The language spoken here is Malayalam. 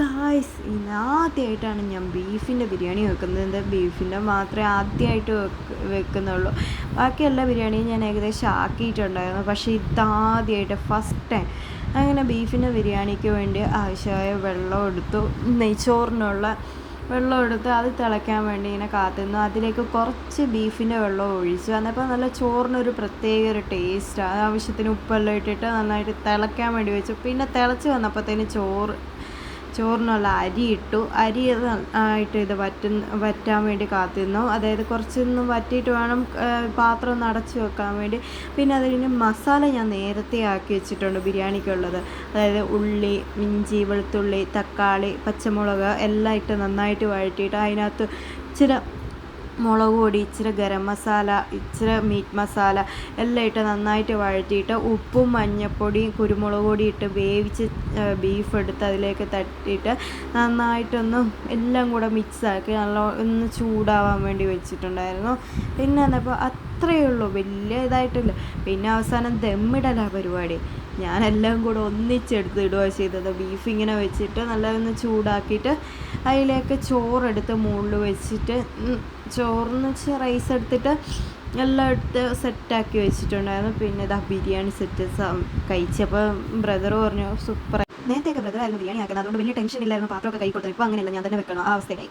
ഗായ്സ് ആദ്യമായിട്ടാണ് ഞാൻ ബീഫിന്റെ ബിരിയാണി വെക്കുന്നത്. ബീഫിന്റെ മാത്രമേ ആദ്യമായിട്ട് വെക്ക് വെക്കുന്നുള്ളൂ. ബാക്കി എല്ലാ ബിരിയാണിയും ഞാൻ ഏകദേശം ആക്കിയിട്ടുണ്ടായിരുന്നു. പക്ഷേ ഇതാദ്യമായിട്ട് ഫസ്റ്റ് ടൈം അങ്ങനെ ബീഫിന്റെ ബിരിയാണിക്ക് വേണ്ടി ആവശ്യമായ വെള്ളം എടുത്തു. നെയ്ച്ചോറിനുള്ള വെള്ളം എടുത്ത് അത് തിളയ്ക്കാൻ വേണ്ടി ഇങ്ങനെ കാത്തുനിന്നു അതിലേക്ക് കുറച്ച് ബീഫിന്റെ വെള്ളം ഒഴിച്ചു. എന്നപ്പോൾ നല്ല ചോറിനൊരു പ്രത്യേക ഒരു ടേസ്റ്റ് ആവശ്യത്തിന് ഉപ്പെല്ലാം ഇട്ടിട്ട് നന്നായിട്ട് തിളയ്ക്കാൻ വേണ്ടി വെച്ചു. പിന്നെ തിളച്ച് വന്നപ്പോഴത്തേന് ചോറ് ചോറിനുള്ള അരി ഇട്ടു. അരി ആയിട്ട് ഇത് വറ്റുന്ന വറ്റാൻ വേണ്ടി കാത്തിരുന്നു. അതായത് കുറച്ചൊന്ന് വറ്റിയിട്ട് വേണം പാത്രം ഒന്ന് അടച്ചു വെക്കാൻ വേണ്ടി. പിന്നെ അതിന് മസാല ഞാൻ നേരത്തെ ആക്കി വെച്ചിട്ടുണ്ട് ബിരിയാണിക്കുള്ളത്. അതായത് ഉള്ളി ഇഞ്ചി വെളുത്തുള്ളി തക്കാളി പച്ചമുളക് എല്ലാം ഇട്ട് നന്നായിട്ട് വഴറ്റിയിട്ട് അതിനകത്ത് ഇച്ചിരി മുളക് പൊടി ഇച്ചിരി ഗരം മസാല ഇച്ചിരി മീറ്റ് മസാല എല്ലാം ഇട്ട് നന്നായിട്ട് വഴറ്റിയിട്ട് ഉപ്പും മഞ്ഞൾപ്പൊടിയും കുരുമുളക് പൊടി ഇട്ട് വേവിച്ച് ബീഫ് എടുത്ത് അതിലേക്ക് തട്ടിയിട്ട് നന്നായിട്ടൊന്ന് എല്ലാം കൂടെ മിക്സാക്കി നല്ല ഒന്ന് ചൂടാവാൻ വേണ്ടി വെച്ചിട്ടുണ്ടായിരുന്നു. പിന്നെ എന്നപ്പോൾ അത്രയേ ഉള്ളൂ. വലിയ ഇതായിട്ടില്ല. പിന്നെ അവസാനം ദമ്മിടലാണ് പരിപാടി. ഞാനെല്ലാം കൂടെ ഒന്നിച്ചെടുത്ത് ഇടുക ചെയ്തത്. ബീഫ് ഇങ്ങനെ വെച്ചിട്ട് നല്ലതൊന്ന് ചൂടാക്കിയിട്ട് അതിലേക്ക് ചോറെടുത്ത് മുകളിൽ വെച്ചിട്ട് ചോറെന്ന് വെച്ചാൽ റൈസ് എടുത്തിട്ട് എല്ലാം എടുത്ത് സെറ്റാക്കി വെച്ചിട്ടുണ്ടായിരുന്നു. പിന്നെ ഇതാ ബിരിയാണി സെറ്റ് കഴിച്ചപ്പോൾ ബ്രദർ പറഞ്ഞു സൂപ്പർ നേരത്തെയൊക്കെ ബ്രദറായിരുന്നു ബിരിയാണി ആക്കുന്നത്. അതുകൊണ്ട് വലിയ ടെൻഷൻ ഇല്ലായിരുന്നു. പാത്രമൊക്കെ കൈ കൊടുത്തത് ഇപ്പോൾ അങ്ങനെയല്ല. ഞാൻ തന്നെ വെക്കണം. ആ അവസ്ഥയായി